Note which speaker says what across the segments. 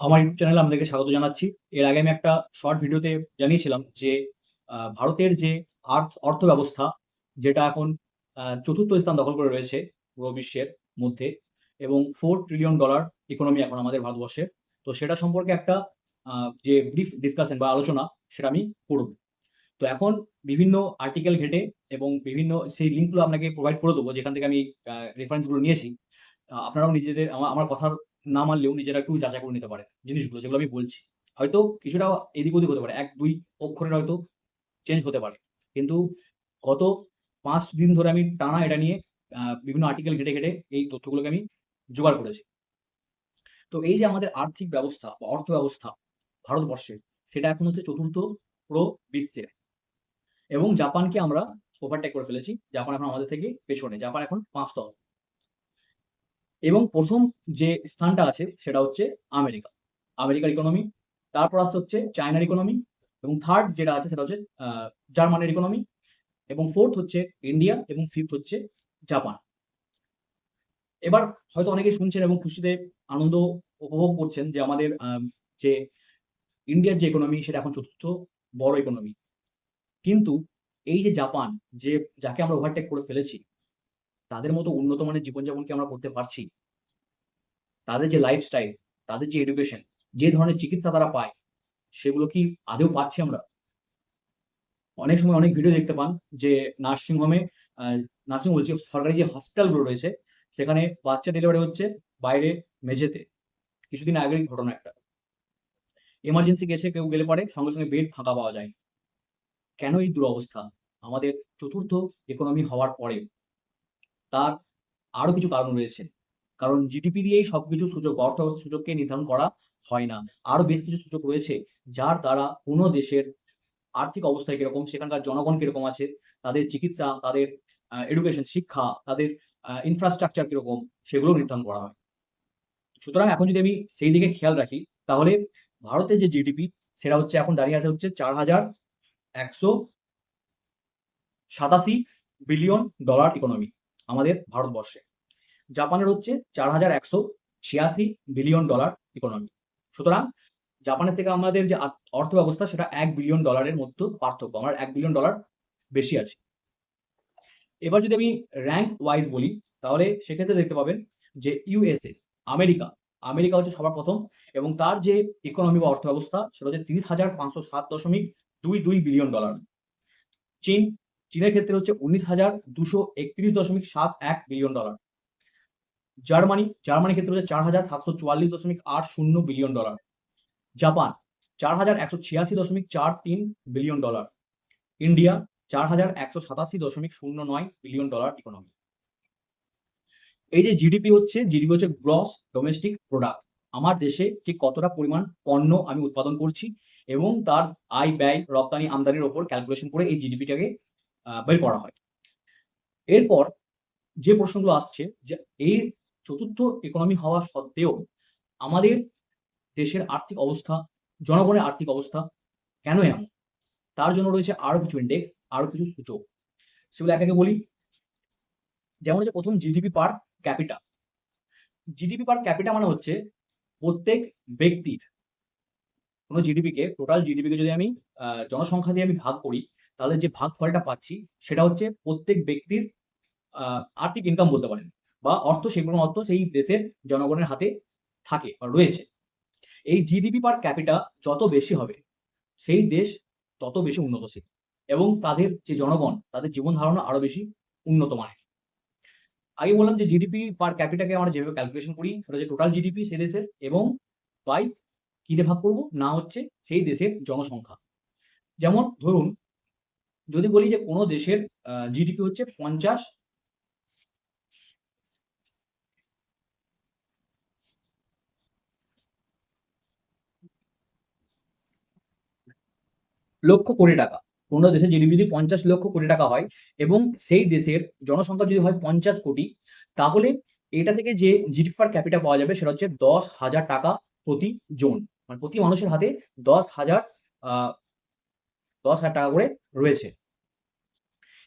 Speaker 1: আমার ইউটিউব চ্যানেলে আপনাদেরকে স্বাগত জানাচ্ছি। এর আগে আমি একটা শর্ট ভিডিওতে জানিয়েছিলাম যে ভারতের যে আর্থ অর্থ ব্যবস্থা যেটা এখন চতুর্থ স্থান দখল করে রয়েছে পুরো বিশ্বের মধ্যে, এবং $4 ট্রিলিয়ন ডলার ইকোনমি এখন আমাদের ভারতবর্ষে তো সেটা সম্পর্কে একটা যে ব্রিফ ডিসকাশন বা আলোচনা, সেটা আমি করব। তো এখন বিভিন্ন আর্টিকেল ঘেঁটে এবং বিভিন্ন সেই লিঙ্কগুলো আপনাকে প্রোভাইড করে দেবো, যেখান থেকে আমি রেফারেন্সগুলো নিয়েছি। আপনারাও নিজেদের, আমা, আমার কথা না মানলেও নিজেরা একটু যাচাই করে নিতে পারে জিনিসগুলো যেগুলো আমি বলছি। হয়তো কিছুটা এদিক ওদিক হতে পারে। ১-২ অক্ষরের হয়তো চেঞ্জ হতে পারে। কিন্তু গত পাঁচ দিন ধরে আমি টানা এটা নিয়ে বিভিন্ন আর্টিকেল ঘেঁটে, ঘেঁটে এই তথ্যগুলোকে আমি জোগাড় করেছি। তো এই যে আমাদের আর্থিক ব্যবস্থা বা অর্থ ব্যবস্থা ভারতবর্ষের সেটা এখন হচ্ছে চতুর্থ পুরো বিশ্বের। এবং জাপানকে আমরা ওভারটেক করে ফেলেছি। জাপান এখন আমাদের থেকে পেছনে। জাপান এখন ৫ তম। এবং প্রথম যে স্থানটা আছে সেটা হচ্ছে আমেরিকা। আমেরিকার ইকোনমি, তারপর আসছে হচ্ছে চায়নার ইকোনমি এবং থার্ড যেটা আছে সেটা হচ্ছে জার্মানির ইকোনমি এবং ফোর্থ হচ্ছে ইন্ডিয়া এবং ফিফথ হচ্ছে জাপান। এবার হয়তো অনেকেই শুনছেন এবং খুশিতে আনন্দ উপভোগ করছেন যে আমাদের যে ইন্ডিয়ার যে ইকোনমি সেটা এখন চতুর্থ বড় ইকোনমি। কিন্তু এই যে জাপান যে যাকে আমরা ওভারটেক করে ফেলেছি, তাদের মতো উন্নত মানের জীবনযাপন কি আমরা করতে পারছি? তাদের যে লাইফস্টাইল, তাদের যে এডুকেশন, যে ধরনের চিকিৎসা তারা পায়, সেগুলো কি আদৌ পাচ্ছি আমরা? অনেক সময় অনেক ভিডিও দেখতে পান যে নার্সিং হোমে আ নার্সিং বলছি সরকারি যে হসপিটালগুলো রয়েছে সেখানে বাচ্চা ডেলিভারি হচ্ছে বাইরে মেঝেতে। কিছুদিন আগেরই ঘটনা একটা। এমার্জেন্সি গেছে কেউ গেলে পারে সঙ্গে, সঙ্গে বেড ফাঁকা পাওয়া যায়। কেন এই দুরবস্থা? আমাদের চতুর্থ ইকোনমি হওয়ার পরেও? তার আরও কিছু কারণ রয়েছে। কারণ জিডিপি দিয়েই সবকিছু সূচক অর্থব্যবস্থার সূচককে নির্ধারণ করা হয় না। আরও বেশ কিছু সূচক রয়েছে যার দ্বারা কোনো দেশের আর্থিক অবস্থা কীরকম, সেখানকার জনগণ কীরকম আছে, তাদের চিকিৎসা, তাদের এডুকেশন শিক্ষা, তাদের ইনফ্রাস্ট্রাকচার কীরকম সেগুলো নির্ধারণ করা হয়। সুতরাং এখন যদি আমি সেই দিকে খেয়াল রাখি তাহলে ভারতের যে জিডিপি সেটা হচ্ছে এখন দাঁড়িয়ে আছে হচ্ছে ৪,১৮৭ বিলিয়ন ডলার ইকোনমি আমাদের ভারতবর্ষে। জাপানের হচ্ছে ৪,১৮৬ বিলিয়ন ডলার ইকোনমি। সুতরাং জাপানের থেকে আমাদের যে অর্থ ব্যবস্থা সেটা এক বিলিয়ন ডলারের মধ্যে পার্থক্য। আমার এক বিলিয়ন ডলার বেশি আছে এবার যদি আমি র্যাঙ্ক ওয়াইজ বলি তাহলে সেক্ষেত্রে দেখতে পাবেন যে ইউএসএ, আমেরিকা, আমেরিকা হচ্ছে সবার প্রথম এবং তার যে ইকোনমি বা অর্থ ব্যবস্থা সেটা হচ্ছে ৩০,৫০৭.২২ বিলিয়ন ডলার। চীন, চীনের ক্ষেত্রে হচ্ছে ১৯,২৩১.৭১ বিলিয়ন ডলার। জার্মানি, জার্মানির ক্ষেত্রে হচ্ছে ৪,৭৪৪.৮০ বিলিয়ন ডলার। জাপান ৪,১৮৬.৪৩ বিলিয়ন ডলার। ইন্ডিয়া ৪,১৮৭.০৯ বিলিয়ন ডলার ইকোনমি। এই যে জিডিপি হচ্ছে, জিডিপি হচ্ছে গ্রস ডোমেস্টিক প্রোডাক্ট। আমার দেশে ঠিক কতটা পরিমাণ পণ্য আমি উৎপাদন করছি এবং তার আয়, ব্যয়, রপ্তানি, আমদানির উপর ক্যালকুলেশন করে এই জিডিপিটাকে বের করা হয়। এরপর যে প্রশ্নগুলো আসছে যে এই চতুর্থ ইকোনমি হওয়া সত্ত্বেও আমাদের দেশের আর্থিক অবস্থা, জনগণের আর্থিক অবস্থা কেন এমন? তার জন্য রয়েছে আরও কিছু ইন্ডেক্স আরও কিছু সূচক। সেগুলো একে, একে বলি। যেমন হচ্ছে প্রথম GDP per capita. GDP per capita মানে হচ্ছে প্রত্যেক ব্যক্তির কোন জিডিপিকে টোটাল জিডিপিকে যদি আমি জনসংখ্যা দিয়ে আমি ভাগ করি তাহলে যে ভাগ ফলটা পাচ্ছি সেটা হচ্ছে প্রত্যেক ব্যক্তির আর্থিক ইনকাম বলতে পারেন বা অর্থ সেগুলো অর্থ সেই দেশের জনগণের হাতে থাকে বা রয়েছে। এই জিডিপি পার ক্যাপিটা যত বেশি হবে, সেই দেশ তত বেশি উন্নতশীল এবং তাদের যে জনগণ, তাদের জীবন ধারণা আরও বেশি উন্নত মানের। আগে বললাম যে জিডিপি পার ক্যাপিটাকে আমরা যেভাবে ক্যালকুলেশন করি, সেটা হচ্ছে টোটাল জিডিপি সেই দেশের এবং বাই কি ভাগ করব? না হচ্ছে সেই দেশের জনসংখ্যা। যেমন ধরুন যদি বলি যে কোনো দেশের জিডিপি হচ্ছে ৫০ লক্ষ কোটি টাকা। কোন দেশের জিডিপি যদি ৫০ লক্ষ কোটি টাকা হয় এবং সেই দেশের জনসংখ্যা যদি হয় ৫০ কোটি তাহলে এটা থেকে যে জিডিপি পার ক্যাপিটা পাওয়া যাবে সেটা হচ্ছে ১০,০০০ টাকা প্রতি জন। মানে প্রতি মানুষের হাতে ১০,০০০ আ ১০,০০০ টাকা করে রয়েছে।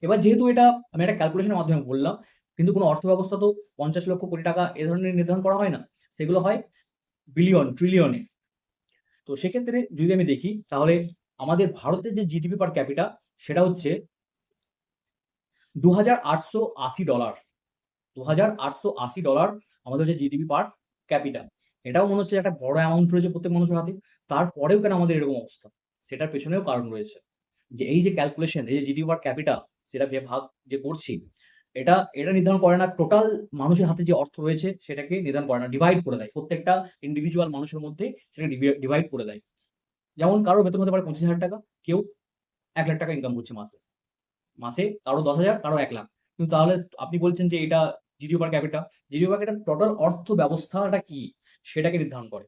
Speaker 1: এবার যেহেতু এটা আমি একটা ক্যালকুলেশনের মাধ্যমে বললাম কিন্তু কোন অর্থব্যবস্থা তো ৫০ লক্ষ কোটি টাকা এ ধরনের নির্ধারণ করা হয় না। সেগুলো হয় বিলিয়ন, ট্রিলিয়নে। তো সেক্ষেত্রে যদি আমি দেখি তাহলে আমাদের ভারতের যে জিডিপি পার ক্যাপিটা সেটা হচ্ছে দু হাজার আটশো আশি ডলার দু হাজার আটশো আশি ডলার আমাদের যে জিডিপি পার ক্যাপিটা এটাও মনে হচ্ছে একটা বড় অ্যামাউন্ট রয়েছে প্রত্যেক মানুষের হাতে তারপরেও কেন আমাদের এরকম অবস্থা সেটার পেছনেও কারণ রয়েছে যে এই যে ক্যালকুলেশন এই যে জিডিপি পার ক্যাপিটা সেটা ভাগ যে করছি, এটা এটা নির্ধারণ করে না টোটাল মানুষের হাতে যে অর্থ রয়েছে সেটাকে নির্ধারণ করে না ডিভাইড করে দেয়। প্রত্যেকটা ইন্ডিভিজুয়াল মানুষের মধ্যে সেটা ডিভাইড করে দেয়। যেমন কারোর বেতন হতে পারে পঁচিশ হাজার টাকা, কেউ এক লাখ টাকা ইনকাম করছে মাসে। মাসে কারও দশ হাজার, কারও এক লাখ। কিন্তু তাহলে আপনি বলছেন যে এটা GDP per capita GDP per capita total অর্থ ব্যবস্থাটা কি? সেটাকে নির্ধারণ করে।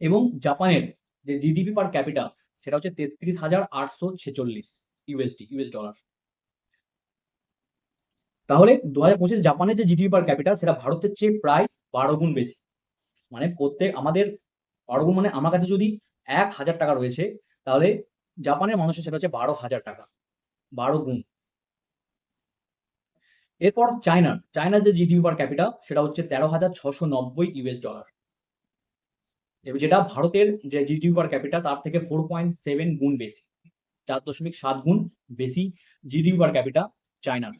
Speaker 1: এবং জাপানের যে জিডিপি পার ক্যাপিটা সেটা হচ্ছে তেত্রিশ হাজার আটশো ছেচল্লিশ। ইউএসডি ইউএস ডলার তাহলে দু হাজার পঁচিশ জাপানের যে জিডিপি পার ক্যাপিটা সেটা ভারতের চেয়ে প্রায় বারো গুণ বেশি। মানে প্রত্যেক, আমাদের বারো গুণ মানে আমার কাছে যদি এক হাজার টাকা রয়েছে, তাহলে জাপানের মানুষের সেটা হচ্ছে বারো হাজার টাকা। বারো গুণ। এরপর চায়নার চায়নার যে জিডিপি পার ক্যাপিটা সেটা হচ্ছে তেরো হাজার ছশো নব্বই ইউএস ডলার যেটা ভারতের যে জিডিপি পার ক্যাপিটা তার থেকে ফোর পয়েন্ট সেভেন গুণ বেশি। চার দশমিক সাত গুণ বেশি জিডিপি পার ক্যাপিটা চায়নার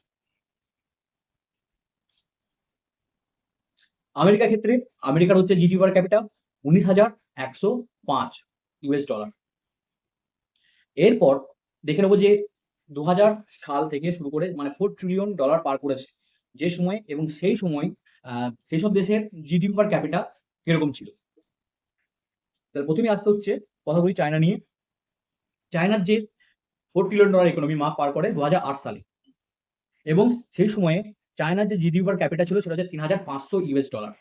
Speaker 1: আমেরিকার ক্ষেত্রে আমেরিকার হচ্ছে জিডিপি পার ক্যাপিটা উনিশ হাজার একশো পাঁচ ইউএস ডলার এরপর দেখে নেব যে দু হাজার সাল থেকে শুরু করে মানে ফোর ট্রিলিয়ন ডলার পার করেছে যে সময় এবং সেই সময় সেই সব দেশের জিডিপি পার ক্যাপিটা কীরকম ছিল। তাহলে প্রথমে আসতে হচ্ছে কথা বলি চায়না নিয়ে। চায়নার যে four trillion dollar economy mark পার করে দু সালে। এবং সেই সময়ে চায়নার যে জিডিপি পার ক্যাপিটা ছিল সেটা হচ্ছে তিন হাজার পাঁচশো ইউএস ডলার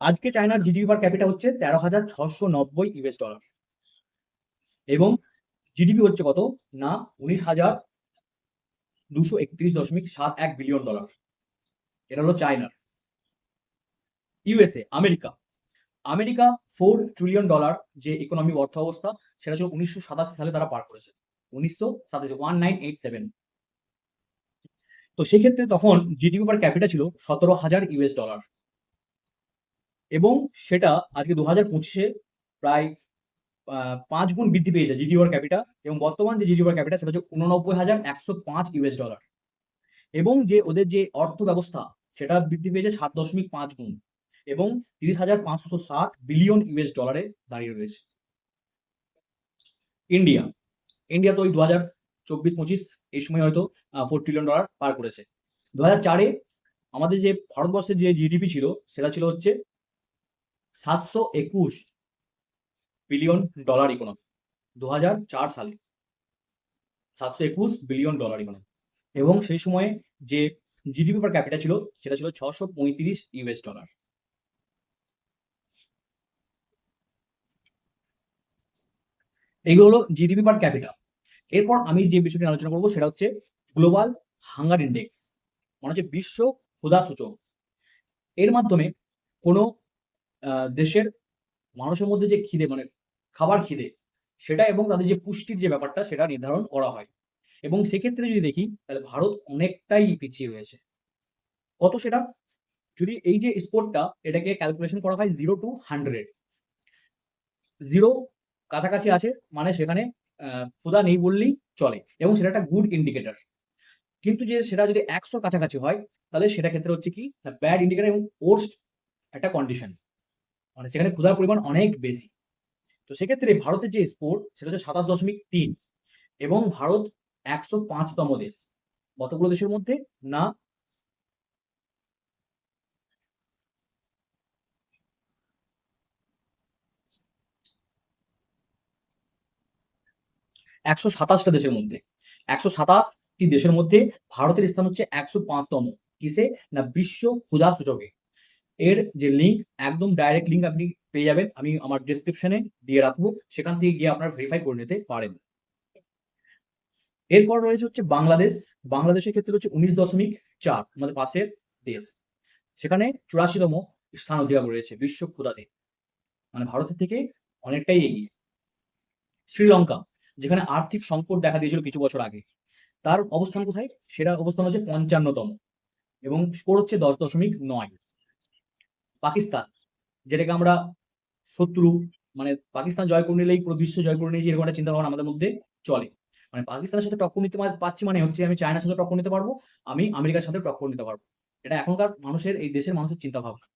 Speaker 1: আজকে চায়নার জিডিপি পার ক্যাপিটা হচ্ছে তেরো হাজার ছশো নব্বই ইউএস ডলার এবং জিডিপি হচ্ছে কত? না, উনিশ হাজার দুশো একত্রিশ দশমিক সাত এক বিলিয়ন ডলার এটা হলো চায়নার। USA America. America four trillion dollar যে ইকোনমি অর্থ অবস্থা, সেটা ছিল উনিশশো সাতাশি সালে তারা পার করেছে। উনিশশো সাতাশি ওয়ান নাইন এইট সেভেন তো সেক্ষেত্রে তখন জিডিপি পার ক্যাপিটা ছিল সতেরো হাজার ইউএস ডলার এবং সেটা আজকে দু হাজার পঁচিশে প্রায় পাঁচ গুণ বৃদ্ধি পেয়েছে জিডিপি পার ক্যাপিটা এবং বর্তমান যে জিডিপি পার ক্যাপিটা সেটা হচ্ছে উননব্বই হাজার একশো পাঁচ ইউএস ডলার এবং যে ওদের যে অর্থ ব্যবস্থা সেটা বৃদ্ধি পেয়েছে সাত দশমিক পাঁচ গুণ। এবং তিরিশ হাজার পাঁচশো সাত বিলিয়ন ইউএস ডলারে দাঁড়িয়ে রয়েছে। ইন্ডিয়া। ইন্ডিয়া তো ওই দু হাজার চব্বিশ পঁচিশ এই সময় হয়তো ফোর ট্রিলিয়ন ডলার পার করেছে। দু হাজার চারে আমাদের যে ভারতবর্ষের যে জিডিপি ছিল, সেটা ছিল হচ্ছে সাতশো একুশ বিলিয়ন ডলার ইকোনমি দু হাজার চার সালে সাতশো একুশ বিলিয়ন ডলার ইকোনমি এবং সেই সময়ে যে জিডিপি পার ক্যাপিটা ছিল, সেটা ছিল ছশো পঁয়ত্রিশ ইউএস ডলার। এইগুলো হলো জিডিপি পার ক্যাপিটাল এরপর আমি যে বিষয়টি আলোচনা করব সেটা হচ্ছে গ্লোবাল হাঙ্গার ইন্ডেক্স মানে হচ্ছে বিশ্ব ক্ষুধা সূচক। এর মাধ্যমে কোনো দেশের মানুষের মধ্যে যে খিদে মানে খাবার খিদে, সেটা এবং তাদের যে পুষ্টির যে ব্যাপারটা, সেটা নির্ধারণ করা হয়। এবং সেক্ষেত্রে যদি দেখি, তাহলে ভারত অনেকটাই পিছিয়ে রয়েছে। কত সেটা? যদি এই যে স্পোর্টটা এটাকে ক্যালকুলেশন করা হয় জিরো টু হান্ড্রেড জিরো কাছাকাছি আছে মানে সেখানে ক্ষুধা নেই বললেই চলে এবং সেটা একটা গুড ইন্ডিকেটার কিন্তু যে সেটা যদি একশোর কাছাকাছি হয়, তাহলে সেটা ক্ষেত্রে হচ্ছে কি ব্যাড ইন্ডিকেটার এবং ওর্স্ট একটা কন্ডিশন মানে সেখানে ক্ষুধার পরিমাণ অনেক বেশি। তো সেক্ষেত্রে ভারতের যে স্কোর সেটা হচ্ছে সাতাশ দশমিক তিন এবং ভারত একশো পাঁচতম দেশ। কতগুলো দেশের মধ্যে? না একশো সাতাশটা দেশের মধ্যে। একশো সাতাশটি দেশের মধ্যে ভারতের স্থান হচ্ছে একশো পাঁচতম। কিসে? না, বিশ্ব ক্ষুধা সূচকে। এর যে লিঙ্ক একদম ডাইরেক্ট লিঙ্ক আপনি পেয়ে যাবেন। আমি আমার ডিসক্রিপশনে দিয়ে রাখব। সেখান থেকে গিয়ে আপনারা ভেরিফাই করে নিতে পারেন। এরপর রয়েছে হচ্ছে বাংলাদেশ। বাংলাদেশের ক্ষেত্রে হচ্ছে উনিশ দশমিক চার, আমাদের পাশের দেশ। সেখানে চুরাশিতম স্থান অধিকার রয়েছে বিশ্ব ক্ষুদাতে মানে ভারতের থেকে অনেকটাই এগিয়ে। শ্রীলঙ্কা। যেখানে আর্থিক সংকট দেখা দিয়েছিল কিছু বছর আগে। তার অবস্থান কোথায়? সেটা অবস্থান হচ্ছে পঞ্চান্নতম এবং স্কোর হচ্ছে দশ দশমিক নয়। পাকিস্তান, যেটাকে আমরা শত্রু মানে পাকিস্তান জয় করে নিলেই পুরো বিশ্ব জয় করে নিয়েছি, এরকম একটা চিন্তা ভাবনা আমাদের মধ্যে চলে। মানে পাকিস্তানের সাথে টক্কর নিতে পারছি মানে হচ্ছে আমি চায়নার সাথে টক্কর নিতে পারব, আমি আমেরিকার সাথে টক্কর নিতে পারব। এটা এখনকার মানুষের, এই দেশের মানুষের চিন্তা ভাবনা।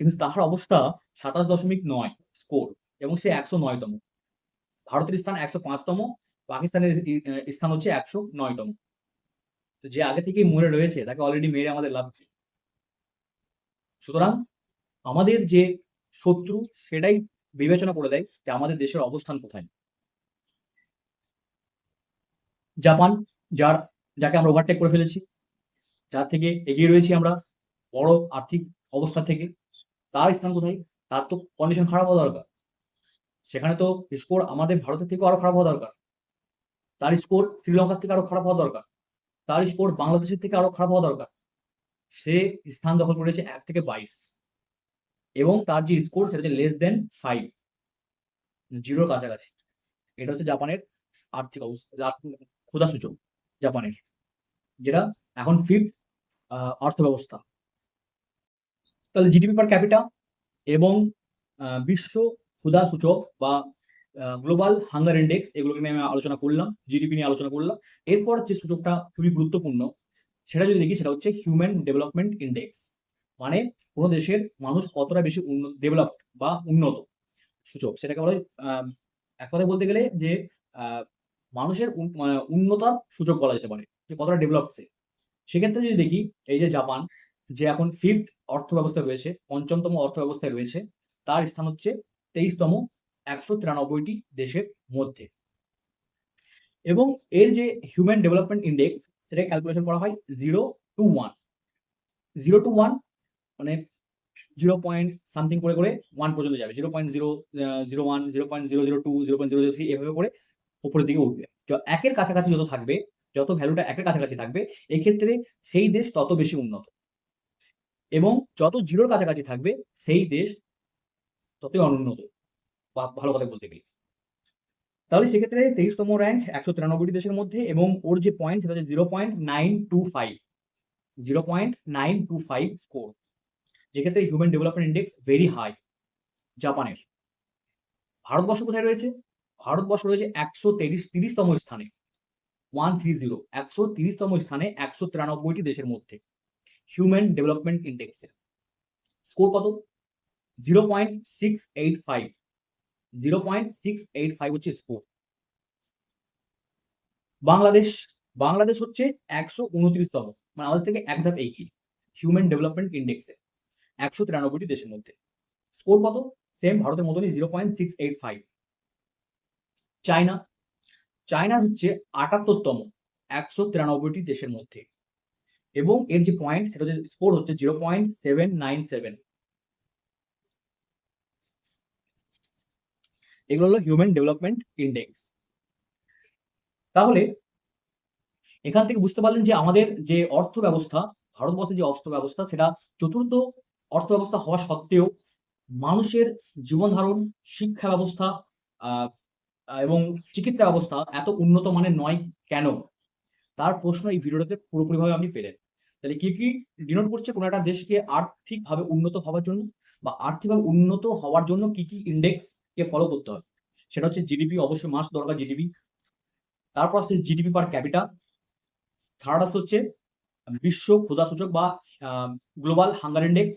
Speaker 1: কিন্তু তাহার অবস্থা সাতাশ দশমিক নয় স্কোর এবং সে একশো নয়তম। ভারতের স্থান একশো পাঁচতম, পাকিস্তানের স্থান হচ্ছে একশো নয়তম। তো যে আগে থেকেই মরে রয়েছে, তাকে অলরেডি মেরে আমাদের লাভ? সুতরাং আমাদের যে শত্রু, সেটাই বিবেচনা করে দেয় যে আমাদের দেশের অবস্থান কোথায়। জাপান, যার, যাকে আমরা ওভারটেক করে ফেলেছি, যার থেকে এগিয়ে রয়েছি আমরা বড় আর্থিক অবস্থা থেকে, তার স্থান কোথায়? তার তো কন্ডিশন খারাপ হওয়া দরকার। সেখানে তো স্কোর আমাদের ভারতের থেকে আরও খারাপ হওয়া দরকার। তার স্কোর শ্রীলঙ্কার থেকে আরও খারাপ হওয়া দরকার। তার স্কোর বাংলাদেশের থেকে আরও খারাপ হওয়া দরকার। সে স্থান দখল করেছে এক থেকে বাইশ। এবং তার যে স্কোর সেটা হচ্ছে লেস দেন ফাইভ জিরোর কাছাকাছি। এটা হচ্ছে জাপানের আর্থিক অবস্থা ক্ষুধা সূচক জাপানের, যেটা এখন ফিফথ অর্থ ব্যবস্থা তাহলে জিডিপি পার ক্যাপিটা এবং বিশ্ব ক্ষুধা সূচক বা গ্লোবাল হাঙ্গার ইন্ডেক্স এগুলোকে নিয়ে আমি আলোচনা করলাম জিডিপি নিয়ে আলোচনা করলাম। এরপর যে সূচকটা খুবই গুরুত্বপূর্ণ, সেটা যদি দেখি সেটা হচ্ছে হিউম্যান ডেভেলপমেন্ট ইন্ডেক্স মানে কোনো দেশের মানুষ কতটা বেশি ডেভেলপড বা উন্নত সূচক? সেটাকে বলা হয় এক কথায় বলতে গেলে যে মানুষের উন- মানে উন্নতার সূচক বলা যেতে পারে, যে কতটা ডেভেলপ সে। সেক্ষেত্রে যদি দেখি, এই যে জাপান, যে এখন ফিফথ অর্থ ব্যবস্থায় রয়েছে, পঞ্চমতম অর্থ ব্যবস্থায় রয়েছে, তার স্থান হচ্ছে তেইশতম একশো তিরানব্বইটি দেশের মধ্যে। এবং এর যে হিউম্যান ডেভেলপমেন্ট ইন্ডেক্স সেটা ক্যালকুলেশন করা হয় zero two one zero two one মানে জিরো পয়েন্ট সামথিং করে করে ওয়ান পর্যন্ত যাবে। Zero point zero zero one zero point zero zero two zero point zero zero three এভাবে করে উপরের দিকে উঠবে। একের কাছাকাছি যত থাকবে, যত ভ্যালুটা একের কাছাকাছি থাকবে, এক্ষেত্রে সেই দেশ তত বেশি উন্নত। এবং যত জিরোর কাছাকাছি থাকবে, সেই দেশ ততই অনুন্নত। বা ভালো কথা বলতে গেলে। তাহলে সেক্ষেত্রে তেইশতম র্যাঙ্ক একশো তিরানব্বইটি দেশের মধ্যে এবং ওর যে পয়েন্ট সেটা হচ্ছে zero point nine two five zero point nine two five score যেক্ষেত্রে human development index very high জাপানের। ভারতবর্ষ কোথায় রয়েছে? ভারতবর্ষ রয়েছে একশো তেইশ, তিরিশতম স্থানে। ওয়ান থ্রি জিরো একশো তিরিশতম স্থানে একশো তিরানব্বইটি দেশের মধ্যে। হিউম্যান ডেভেলপমেন্ট ইন্ডেক্সে স্কোর কত? Zero point six eight five zero point six eight five হচ্ছে স্কোর বাংলাদেশ বাংলাদেশ হচ্ছে একশো উনত্রিশতম মানে আমাদের থেকে এক ধাপ এগিয়ে হিউম্যান ডেভেলপমেন্ট ইন্ডেক্সে একশো তিরানব্বইটি দেশের মধ্যে। স্কোর কত? সেম ভারতের মতনই zero point six eight five China China হচ্ছে আটাত্তরতম, একশো তিরানব্বইটি দেশের মধ্যে। এবং এর যে পয়েন্ট সেটা হচ্ছে স্কোর হচ্ছে zero point seven nine seven এগুলো হলো হিউম্যান ডেভেলপমেন্ট ইন্ডেক্স তাহলে এখান থেকে বুঝতে পারলেন যে আমাদের যে অর্থ ব্যবস্থা ভারতবর্ষের যে অর্থ ব্যবস্থা সেটা চতুর্থ অর্থ ব্যবস্থা হওয়া সত্ত্বেও মানুষের জীবন ধারণ শিক্ষা ব্যবস্থা এবং চিকিৎসা ব্যবস্থা এত উন্নত মানের নয় কেন? তার প্রশ্ন এই ভিডিওটাতে পুরোপুরিভাবে আপনি পেলেন। তাহলে কি কি ডিনোট করছে কোনো একটা দেশকে আর্থিকভাবে উন্নত হওয়ার জন্য বা আর্থিকভাবে উন্নত হওয়ার জন্য কি কি ইন্ডেক্স কে ফলো করতে হবে। সেটা হচ্ছে জিডিপি অবশ্যই মাস দরকার জিডিপি তারপর আসছে জিডিপি পার ক্যাপিটা থার্ড আসছে হচ্ছে বিশ্ব ক্ষুধা সূচক বা গ্লোবাল হাঙ্গার ইন্ডেক্স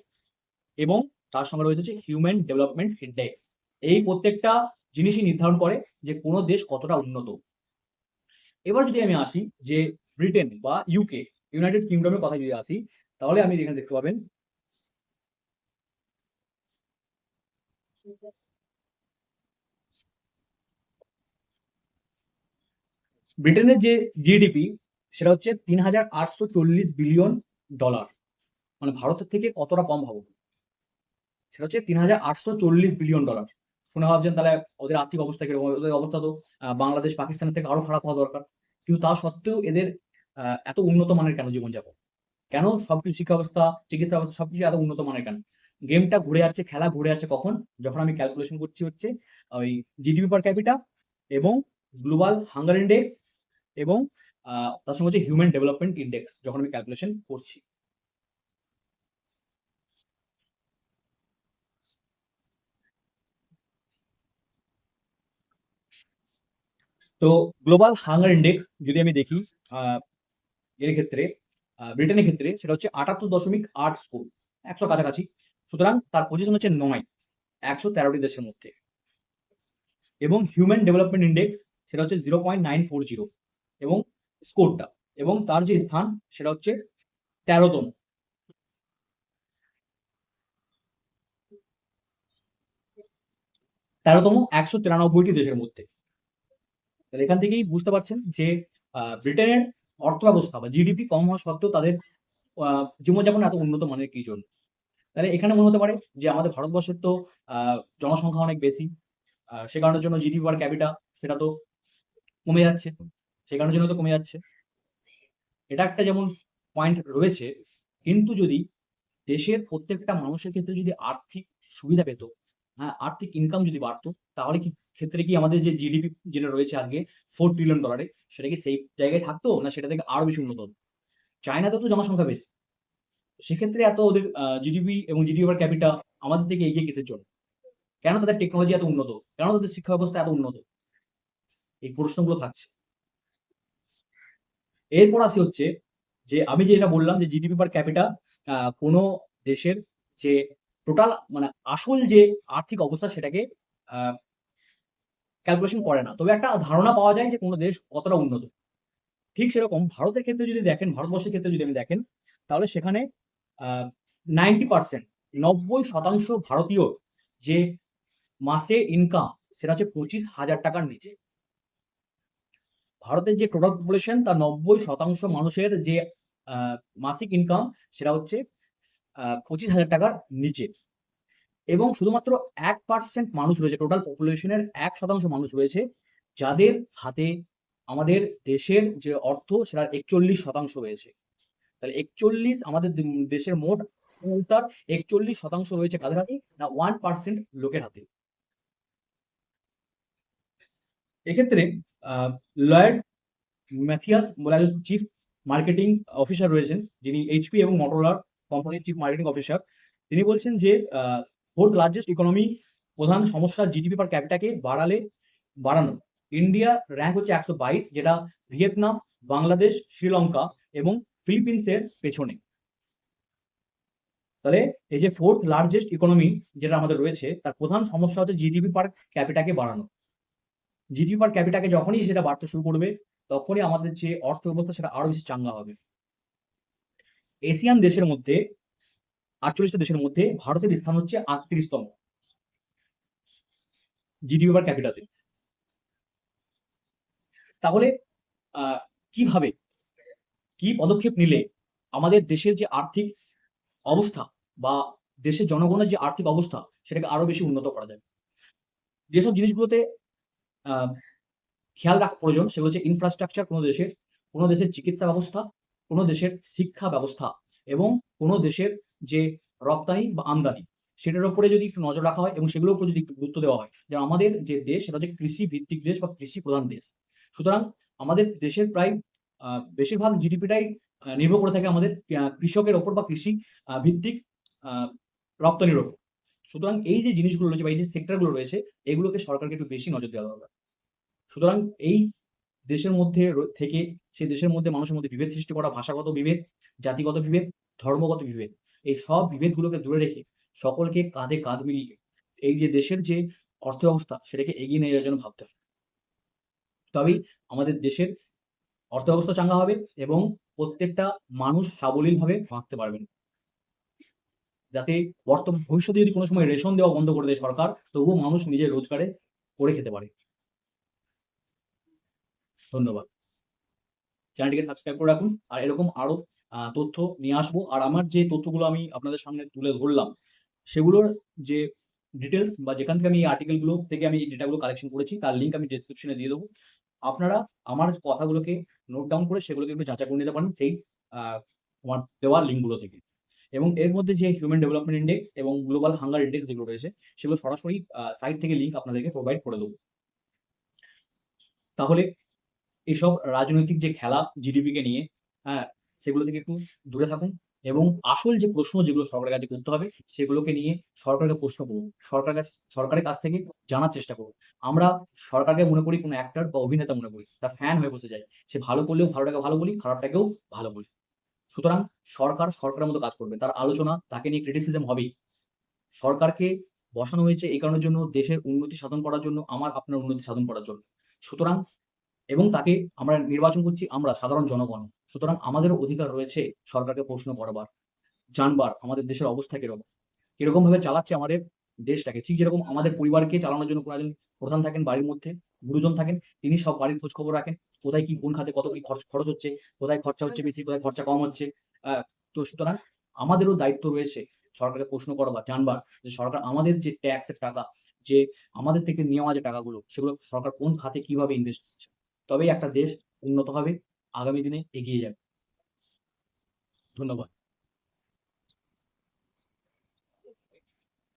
Speaker 1: এবং তার সঙ্গে রয়েছে হচ্ছে হিউম্যান ডেভেলপমেন্ট ইন্ডেক্স এই প্রত্যেকটা জিনিসই নির্ধারণ করে যে কোনো দেশ কতটা উন্নত। এবার যদি আমি আসি যে ব্রিটেন বা ইউকে ইউনাইটেড কিংডমের কথা যদি আসি, তাহলে আমি এখানে দেখতে পাবেন ব্রিটেনের যে জিডিপি, সেটা হচ্ছে তিন হাজার আটশো চল্লিশ বিলিয়ন ডলার। মানে ভারতের থেকে কতটা কম ভাবো? সেটা হচ্ছে তিন হাজার আটশো চল্লিশ বিলিয়ন ডলার। শুনে ভাবছেন তাহলে ওদের আর্থিক অবস্থা কীরকম? ওদের অবস্থা তো বাংলাদেশ, পাকিস্তানের থেকে আরও খারাপ হওয়া দরকার। কিন্তু তা সত্ত্বেও এদের এত উন্নত মানের কেন জীবনযাপন? কেন সবকিছু শিক্ষা ব্যবস্থা, চিকিৎসা ব্যবস্থা, সবকিছু এত উন্নত মানের কেন? গেমটা ঘুরে যাচ্ছে, খেলা ঘুরে যাচ্ছে কখন? যখন আমি ক্যালকুলেশন করছি হচ্ছে, ওই জিডিপি পার ক্যাপিটা এবং গ্লোবাল হাঙ্গার ইন্ডেক্স এবং তার সঙ্গে হচ্ছে হিউম্যান ডেভেলপমেন্ট ইন্ডেক্স যখন আমি ক্যালকুলেশন করছি। তো গ্লোবাল হাঙ্গার ইন্ডেক্স যদি আমি দেখি এর ক্ষেত্রে ব্রিটেনের ক্ষেত্রে সেটা হচ্ছে আটাত্তর দশমিক আট স্কোর একশো কাছাকাছি। সুতরাং তার পজিশন হচ্ছে নয়, একশো তেরোটি দেশের মধ্যে। এবং হিউম্যান ডেভেলপমেন্ট ইন্ডেক্স সেটা হচ্ছে zero point nine four zero এবং স্কোরটা এবং তার যে স্থান, সেটা হচ্ছে তেরোতম। তেরোতম একশো তিরানব্বইটি দেশের মধ্যে। তাহলে এখান থেকেই বুঝতে পারছেন যে ব্রিটেনের অর্থ ব্যবস্থা বা জিডিপি কম হওয়া সত্ত্বেও তাদের জীবনযাপন এত উন্নত মানের কি জন্য? তাহলে এখানে মনে হতে পারে যে আমাদের ভারতবর্ষের তো জনসংখ্যা অনেক বেশি। সে কারণের জন্য জিডিপি পার ক্যাপিটা সেটা তো কমে যাচ্ছে সে কারণের জন্য তো কমে যাচ্ছে। এটা একটা যেমন পয়েন্ট রয়েছে, কিন্তু যদি দেশের প্রত্যেকটা মানুষের ক্ষেত্রে যদি আর্থিক সুবিধা পেত হ্যাঁ আর্থিক ইনকাম যদি বাড়তো, তাহলে কি ক্ষেত্রে কি আমাদের যে জিডিপি যেটা রয়েছে আজকে ফোর ট্রিলিয়ন ডলারে সেটা কি সেই জায়গায় থাকতো না সেটা থেকে আরও বেশি উন্নত হতো? চায়নাতে তো জনসংখ্যা বেশি। সেক্ষেত্রে এত ওদের জিডিপি এবং জিডিপি পার ক্যাপিটা আমাদের থেকে এগিয়ে কিসের জন্য? কেন তাদের টেকনোলজি এত উন্নত? কেন তাদের শিক্ষা ব্যবস্থা এত উন্নত? এই প্রশ্নগুলো থাকছে। এরপর আসি হচ্ছে যে, আমি যে এটা বললাম যে জিডিপি পার ক্যাপিটা কোনো দেশের যে টোটাল মানে আসল যে আর্থিক অবস্থা সেটাকে ক্যালকুলেশন করে না। তবে একটা ধারণা পাওয়া যায় যে, কোনো দেশ কতটা উন্নত। ঠিক সেরকম ভারতের ক্ষেত্রে যদি দেখেন, ভারতবর্ষের ক্ষেত্রে যদি আমি দেখেন, তাহলে সেখানে নাইনটি পার্সেন্ট নব্বই শতাংশ ভারতীয় যে মাসে ইনকাম সেটা হচ্ছে পঁচিশ হাজার টাকার নিচে। ভারতের যে টোটাল পপুলেশন তার নব্বই শতাংশ মানুষের যে মাসিক ইনকাম সেটা হচ্ছে পঁচিশ হাজার টাকার নিচে। এবং শুধুমাত্র এক পার্সেন্ট মানুষ রয়েছে টোটাল পপুলেশনের এক শতাংশ মানুষ রয়েছে, যাদের হাতে আমাদের দেশের যে অর্থ, সেটার একচল্লিশ শতাংশ রয়েছে। তাহলে একচল্লিশ আমাদের দেশের মোট তার একচল্লিশ শতাংশ রয়েছে কাদের হাতে? না ওয়ান পার্সেন্ট লোকের হাতে। এক্ষেত্রে লয়েড ম্যাথিয়াস বলে চিফ মার্কেটিং অফিসার রয়েছেন, যিনি এইচপি এবং মোটরলার কোম্পানির চিফ মার্কেটিং অফিসার। তিনি বলছেন যে ফোর্থ লার্জেস্ট ইকোনমি প্রধান সমস্যা জিডিপি পার ক্যাপিটাকে বাড়ালে, বাড়ানো। ইন্ডিয়া র্যাঙ্ক হচ্ছে একশো বাইশ, যেটা ভিয়েতনাম, বাংলাদেশ, শ্রীলঙ্কা এবং ফিলিপিন্সের পেছনে। তাহলে, এই যে ফোর্থ লার্জেস্ট ইকোনমি যেটা আমাদের রয়েছে, তার প্রধান সমস্যা হচ্ছে জিডিপি পার ক্যাপিটাকে বাড়ানো। জিডিপি পার ক্যাপিটাকে যখনই সেটা বাড়তে শুরু করবে, তখনই আমাদের যে অর্থ ব্যবস্থা সেটা আরও বেশি চাঙ্গা হবে। এশিয়ান দেশের মধ্যে, আটচল্লিশটা দেশের মধ্যে ভারতের স্থান হচ্ছে আটত্রিশতম। জিডিপি পার ক্যাপিটাতে তাহলে কীভাবে? কি পদক্ষেপ নিলে আমাদের দেশের যে আর্থিক অবস্থা বা দেশের জনগণের যে আর্থিক অবস্থা সেটাকে আরও বেশি উন্নত করা যাবে যেসব জিনিসগুলোতে খেয়াল রাখা প্রয়োজন, সেগুলো হচ্ছে ইনফ্রাস্ট্রাকচার কোনো দেশের কোনো দেশের চিকিৎসা ব্যবস্থা, কোনো দেশের শিক্ষা ব্যবস্থা এবং কোনো দেশের যে রপ্তানি বা আমদানি, সেটার উপরে যদি একটু নজর রাখা হয় এবং সেগুলোর উপর যদি একটু গুরুত্ব দেওয়া হয়, যে আমাদের যে দেশ, সেটা হচ্ছে কৃষি ভিত্তিক দেশ বা কৃষি প্রধান দেশ। সুতরাং আমাদের দেশের প্রায় বেশিরভাগ জিডিপিটাই নির্ভর করে থাকে আমাদের কৃষকের ওপর বা কৃষি ভিত্তিক রপ্তানির ওপর। সুতরাং এই যে জিনিসগুলো রয়েছে বা এই যে সেক্টরগুলো রয়েছে, এগুলোকে সরকারকে একটু বেশি নজর দেওয়া দরকার। সুতরাং এই দেশের মধ্যে থেকে সেই দেশের মধ্যে মানুষের মধ্যে বিভেদ সৃষ্টি করা, ভাষাগত বিভেদ, জাতিগত বিভেদ, ধর্মগত বিভেদ, এই সব বিভেদগুলোকে দূরে রেখে সকলকে কাঁধে কাঁধ মিলিয়ে এই যে দেশের যে অর্থ ব্যবস্থা সেটাকে এগিয়ে নিয়ে যাওয়ার জন্য ভাবতে হবে। তবেই আমাদের দেশের অর্থ ব্যবস্থা চাঙ্গা হবে এবং প্রত্যেকটা মানুষ সাবলীলভাবে বাঁচতে পারবেন। যাতে বর্তমান ভবিষ্যতে যদি কোনো সময় রেশন দেওয়া বন্ধ করে দেয় সরকার, তবুও মানুষ নিজের রোজগারে করে খেতে পারে। ধন্যবাদ। চ্যানেলটিকে সাবস্ক্রাইব করে রাখুন, আর এরকম আরও তথ্য নিয়ে আসব। আর আমার যে তথ্যগুলো আমি আপনাদের সামনে তুলে ধরলাম, সেগুলোর যে ডিটেলস বা যেখান থেকে আমি এই আর্টিকেলগুলো থেকে আমি এই ডেটাগুলো কালেকশন করেছি, তার লিঙ্ক আমি ডেসক্রিপশনে দিয়ে দেবো। আপনারা আমার কথাগুলোকে নোট ডাউন করে সেগুলোকে একটু যাচাই করে নিতে পারেন, সেই আমার দেওয়া লিঙ্কগুলো থেকে। এবং এর মধ্যে যে হিউম্যান ডেভেলপমেন্ট ইন্ডেক্স এবং গ্লোবাল হাঙ্গার ইন্ডেক্স যেগুলো রয়েছে, সেগুলো সরাসরি সাইট থেকে লিঙ্ক আপনাদেরকে প্রোভাইড করে দেবো। তাহলে এইসব রাজনৈতিক যে খেলা জিডিপি কে নিয়ে হ্যাঁ সেগুলো থেকে একটু দূরে থাকুন এবং আসল যে প্রশ্ন যেগুলো সরকারের কাছে করতে হবে, সেগুলোকে নিয়ে সরকারকে প্রশ্ন করুন। সরকার সরকারের কাছ থেকে জানার চেষ্টা করুন। আমরা সরকারকে মনে করি কোনো অ্যাক্টর বা অভিনেতা মনে করি, তার ফ্যান হয়ে বসে যাই সে ভালো করলেও ভালোটাকে ভালো বলি, খারাপটাকেও ভালো বলি। সুতরাং সরকার সরকারের মতো কাজ করবে। তার আলোচনা, তাকে নিয়ে ক্রিটিসিজম হবেই। সরকারকে বসানো হয়েছে এই কারণের জন্য, দেশের উন্নতি সাধন করার জন্য, আমার আপনার উন্নতি সাধন করার জন্য। সুতরাং, এবং তাকে আমরা নির্বাচন করছি আমরা, সাধারণ জনগণ। সুতরাং আমাদের অধিকার রয়েছে সরকারকে প্রশ্ন করবার, জানবার, আমাদের দেশের অবস্থা কীরকম। কীরকম ভাবে চালাচ্ছে আমাদের দেশটাকে। ঠিক যেরকম আমাদের পরিবারকে চালানোর জন্য কোনো একজন প্রধান থাকেন বাড়ির মধ্যে, গুরুজন থাকেন, তিনি সব বাড়ির খোঁজ খবর রাখেন, কোথায় কি কোন খাতে কত কি খরচ খরচ হচ্ছে, কোথায় খরচা হচ্ছে বেশি, কোথায় খরচা কম হচ্ছে তো সুতরাং আমাদেরও দায়িত্ব রয়েছে সরকারকে প্রশ্ন করা বা জানবার যে সরকার আমাদের যে ট্যাক্সের টাকা, যে আমাদের থেকে নেওয়া যে টাকাগুলো, সেগুলো সরকার কোন খাতে কীভাবে ইনভেস্ট করছে। তবেই একটা দেশ উন্নত হবে, আগামী দিনে এগিয়ে যাবে। ধন্যবাদ।